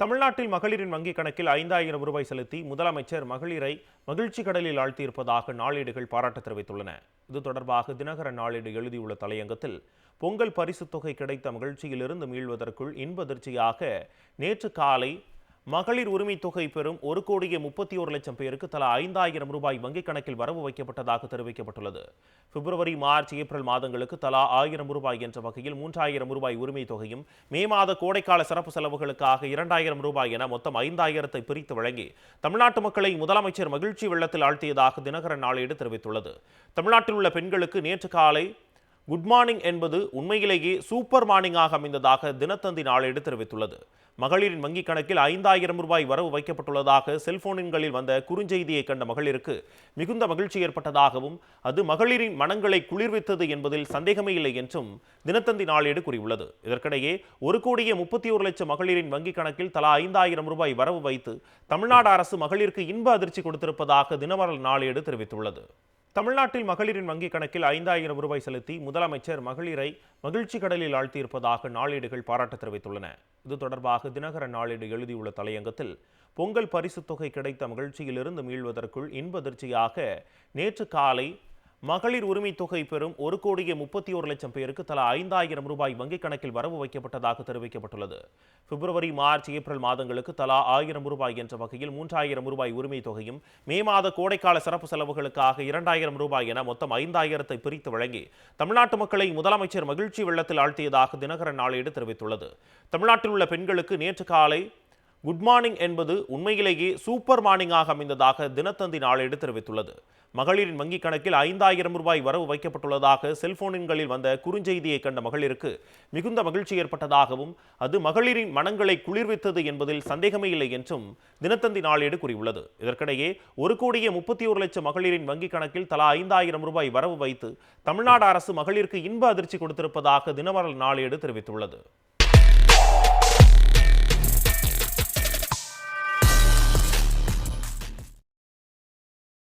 தமிழ்நாட்டில் மகளிரின் வங்கிக் கணக்கில் ஐந்தாயிரம் ரூபாய் செலுத்தி முதலமைச்சர் மகளிரை மகிழ்ச்சி கடலில் ஆழ்த்தியிருப்பதாக நாளேடுகள் பாராட்டு தெரிவித்துள்ளன. இது தொடர்பாக தினகர நாளேடு எழுதியுள்ள தலையங்கத்தில் பொங்கல் பரிசுத் தொகை கிடைத்த மகிழ்ச்சியிலிருந்து மீள்வதற்குள் இன்பதிர்ச்சியாக நேற்று காலை மகளிர் உரிமை தொகை பெறும் ஒரு கோடியே முப்பத்தி ஒரு லட்சம் பேருக்கு தலா ஐந்தாயிரம் ரூபாய் வங்கிக் கணக்கில் வரவு வைக்கப்பட்டதாக தெரிவிக்கப்பட்டுள்ளது. பிப்ரவரி மார்ச் ஏப்ரல் மாதங்களுக்கு தலா ஆயிரம் ரூபாய் என்ற வகையில் மூன்றாயிரம் ரூபாய் உரிமை தொகையும் மே மாத கோடைக்கால சிறப்பு செலவுகளுக்காக இரண்டாயிரம் ரூபாய் என மொத்தம் ஐந்தாயிரத்தை பிரித்து வழங்கி தமிழ்நாட்டு மக்களை முதலமைச்சர் மகிழ்ச்சி வெள்ளத்தில் ஆழ்த்தியதாக தினகரன் நாளேடு தெரிவித்துள்ளது. தமிழ்நாட்டில் உள்ள பெண்களுக்கு நேற்று காலை குட் மார்னிங் என்பது உண்மையிலேயே சூப்பர் மார்னிங்காக அமைந்ததாக தினத்தந்தி நாளேடு தெரிவித்துள்ளது. மகளிரின் வங்கிக் கணக்கில் ஐந்தாயிரம் ரூபாய் வரவு வைக்கப்பட்டுள்ளதாக செல்போன்களில் வந்த குறுஞ்செய்தியை கண்ட மகளிருக்கு மிகுந்த மகிழ்ச்சி ஏற்பட்டதாகவும் அது மகளிரின் மனங்களை குளிர்வித்தது என்பதில் சந்தேகமே இல்லை என்றும் தினத்தந்தி நாளேடு கூறியுள்ளது. இதற்கிடையே ஒரு கோடியே முப்பத்தி ஒரு லட்சம் மகளிரின் வங்கிக் கணக்கில் தலா ஐந்தாயிரம் ரூபாய் வரவு வைத்து தமிழ்நாடு அரசு மகளிருக்கு இன்ப அதிர்ச்சி கொடுத்திருப்பதாக தினமரல் நாளேடு தெரிவித்துள்ளது. தமிழ்நாட்டில் மகளிரின் வங்கிக் கணக்கில் ஐந்தாயிரம் ரூபாய் செலுத்தி முதலமைச்சர் மகளிரை மகிழ்ச்சி கடலில் ஆழ்த்தியிருப்பதாக நாளேடுகள் பாராட்டு தெரிவித்துள்ளன. இது தொடர்பாக தினகர நாளேடு எழுதியுள்ள தலையங்கத்தில் பொங்கல் பரிசுத் தொகை கிடைத்த மகிழ்ச்சியிலிருந்து மீள்வதற்குள் இன்பதிர்ச்சியாக நேற்று காலை மகளிர் உரிமை தொகை பெறும் ஒரு கோடியே முப்பத்தி ஒரு லட்சம் பேருக்கு தலா ஐந்தாயிரம் ரூபாய் வங்கிக் கணக்கில் வரவு வைக்கப்பட்டதாக தெரிவிக்கப்பட்டுள்ளது. பிப்ரவரி மார்ச் ஏப்ரல் மாதங்களுக்கு தலா ஆயிரம் ரூபாய் என்ற வகையில் மூன்றாயிரம் ரூபாய் உரிமைத் தொகையும் மே மாத கோடைக்கால சிறப்பு செலவுகளுக்காக இரண்டாயிரம் ரூபாய் என மொத்தம் ஐந்தாயிரத்தை பிரித்து வழங்கி தமிழ்நாட்டு மக்களை முதலமைச்சர் மகிழ்ச்சி வெள்ளத்தில் ஆழ்த்தியதாக தினகரன் நாளேடு தெரிவித்துள்ளது. தமிழ்நாட்டில் உள்ள பெண்களுக்கு நேற்று காலை குட் மார்னிங் என்பது உண்மையிலேயே சூப்பர் மார்னிங்காக அமைந்ததாக தினத்தந்தி நாளேடு தெரிவித்துள்ளது. மகளிரின் வங்கிக் கணக்கில் ஐந்தாயிரம் ரூபாய் வரவு வைக்கப்பட்டுள்ளதாக செல்போன்களில் வந்த குறுஞ்செய்தியை கண்ட மகளிருக்கு மிகுந்த மகிழ்ச்சி ஏற்பட்டதாகவும் அது மகளிரின் மனங்களை குளிர்வித்தது என்பதில் சந்தேகமே இல்லை என்றும் தினத்தந்தி நாளேடு கூறியுள்ளது. இதற்கிடையே ஒரு கோடியே முப்பத்தி ஒரு லட்சம் மகளிரின் வங்கிக் கணக்கில் தலா ஐந்தாயிரம் ரூபாய் வரவு வைத்து தமிழ்நாடு அரசு மகளிருக்கு இன்ப அதிர்ச்சி கொடுத்திருப்பதாக தினமரல் நாளேடு தெரிவித்துள்ளது.